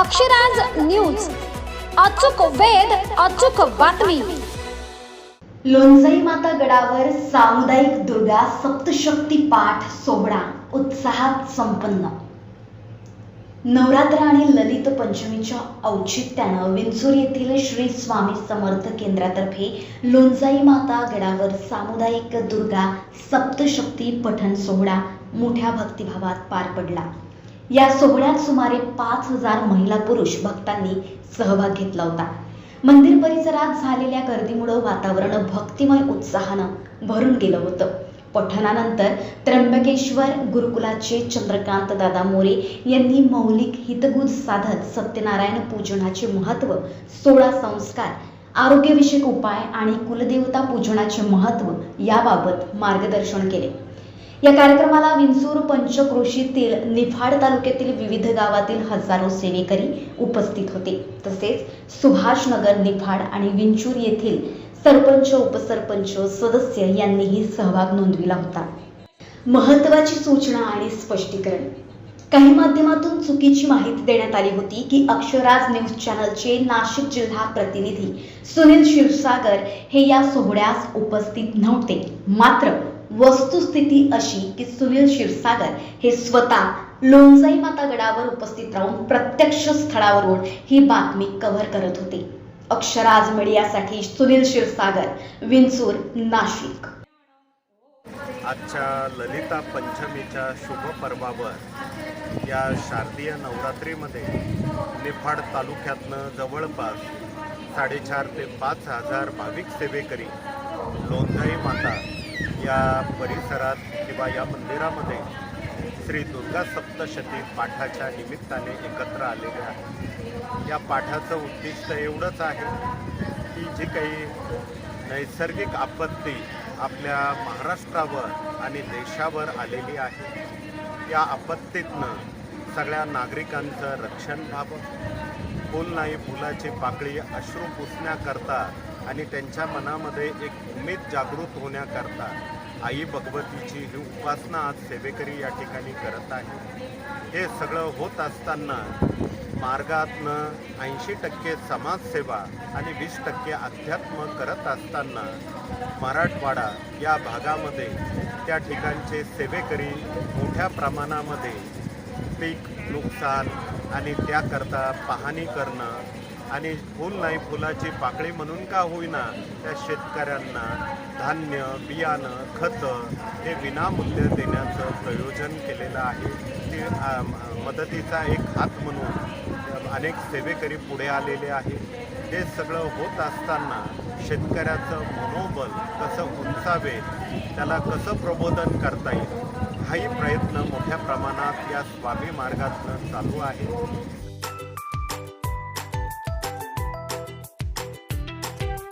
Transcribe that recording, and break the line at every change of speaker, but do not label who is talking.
Akshraj news. अचूक वेध अचूक बातमी.
लोणजाई माता गडावर सामुदायिक दुर्गा सप्तशक्ती पाठ सोहळा उत्साहात संपन्न. नवरात्र आणि ललित पंचमीच्या औचित्यानं विंचूर येथील श्री स्वामी समर्थ केंद्रातर्फे लोणजाई माता गडावर सामुदायिक दुर्गा सप्तशक्ती पठण सोहळा मोठ्या भक्तिभावात पार पडला. या सोहळ्यात सुमारे पाच हजार महिला पुरुष भक्तांनी सहभाग घेतला होता. मंदिर परिसरात झालेल्या गर्दीमुळं वातावरण भक्तिमय उत्साहानं भरून गेलं होतं. पठणानंतर त्र्यंबकेश्वर गुरुकुलाचे चंद्रकांत दादा मोरे यांनी मौलिक हितगुज साधत सत्यनारायण पूजनाचे महत्त्व सोळा संस्कार आरोग्यविषयक उपाय आणि कुलदेवता पूजनाचे महत्त्व याबाबत मार्गदर्शन केले. या कार्यक्रमाला विंचूर पंचक्रोशीतील निफाड तालुक्यातील विविध गावातील हजारो सेवेकरी उपस्थित होते. तसेच सुभाषनगर निफाड आणि विंचूर येथील सरपंच उपसरपंच सदस्य यांनीही सहभाग नोंदविला होता. महत्वाची सूचना आणि स्पष्टीकरण. काही माध्यमातून चुकीची माहिती देण्यात आली होती की अक्षराज न्यूज चॅनलचे नाशिक जिल्हा प्रतिनिधी सुनील क्षीरसागर हे या सोहळ्यास उपस्थित नव्हते. मात्र वस्तुस्थिती अशी की सुनील क्षीरसागर हे स्वतः लोणजाई माता गडावर उपस्थित राहून प्रत्यक्ष स्थळावरून ही बातमी कव्हर करत होते. अक्षराज मीडियासाठी सुनील क्षीरसागर विंचूर नाशिक.
आजच्या ललिता पंचमीच्या शुभ पर्वावर या शारदीय नवरात्रीमध्ये निफाड तालुक्यातनं जवळपास साडेचार ते पाच हजार भाविक सेवेकरी लोंधाई माता या परिसरात किंवा या मंदिरामध्ये श्री दुर्गा सप्तशती पाठाच्या निमित्ताने एकत्र आलेले आहे. या पाठाचं उद्दिष्ट एवढंच आहे की जी काही नैसर्गिक आपत्ती आपल्या महाराष्ट्रावर आणि देशावर आलेली आहे या आपत्तीतनं सगळ्या नागरिकांचं रक्षण व्हावं. फुल नाही फुलाची पाकळी अश्रू पुसण्याकरता आणि त्यांच्या मनामध्ये एक उमेद जागृत होण्याकरता आई भगवतीची ही उपासना आज सेवेकरी या ठिकाणी करत आहे. हे सगळं होत असताना मार्गातनं ऐंशी टक्के समाजसेवा आणि वीस टक्के अध्यात्म करत असताना मराठवाडा या भागामध्ये त्या ठिकाणचे सेवेकरी मोठ्या प्रमाणामध्ये पीक नुकसान आणि त्याकरता पाहणी करणं आणि फुल नाही फुलाची पाकळी म्हणून का होईना त्या शेतकऱ्यांना धान्य बियाणं खतं हे विनामूल्य देण्याचं प्रयोजन केलेलं आहे. ती मदतीचा एक हात म्हणून अनेक सेवेकरी पुढे आलेले आहेत. हे सगळं होत असताना शेतकऱ्याचं मनोबल कसं उंचावे त्याला कसं प्रबोधन करता येईल हाही प्रयत्न मोठ्या प्रमाणात या स्वामी मार्गातनं चालू आहे.